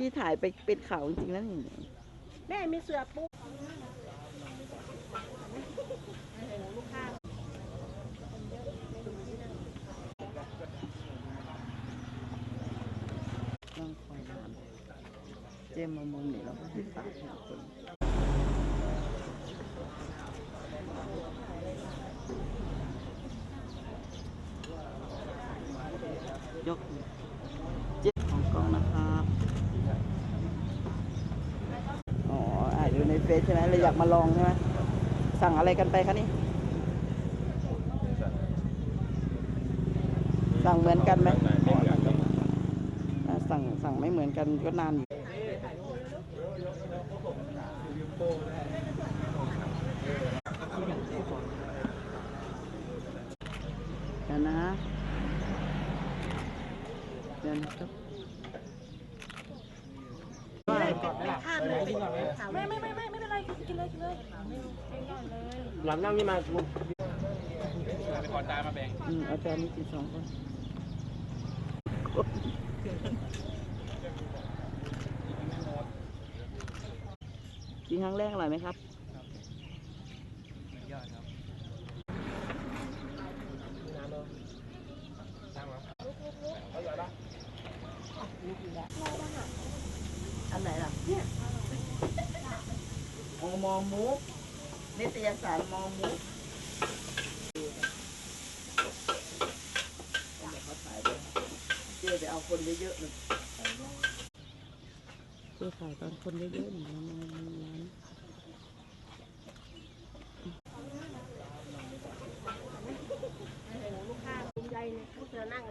พี่ถ่ายไปเป็นข่าวจริงๆแล้วนี่แม่มีเสือปุ๊บลูกค้านั่งคอยนานเจมมามุมนี้เราก็ให้ฝากให้คนยกเจ็บของกล้องนะครับ อ๋ อยู่ในเฟซใช่ไหมเลยอยากมาลองใช่ไหมสั่งอะไรกันไปคะนี่ สั่งเหมือนกันไหมสั่งสั่งไม่เหมือนกันก็นานอยู่เดี๋ยวนะเดี๋ยวนะครับ ข้ามเลย ไม่ไม่ไม่ไม่ไม่เป็นไรกินเลยกินเลยหลังนั่งนี่มากูอืมาแบ่งอาจารย์มีกี่สองคนกินครั้งแรกอร่อยไหมครับอันไหนล่ะ เนี่ยโอมอมุกนิตยสารมอมุกเขาถ่ายด้วยเจ๊ไปเอาคนเยอะๆหนึ่งเจ๊ถ่ายตอนคนเยอะๆหนึ่งแล้วมาร้านลูกค้าภูมิใจเนี่ยพวกเธอนั่ง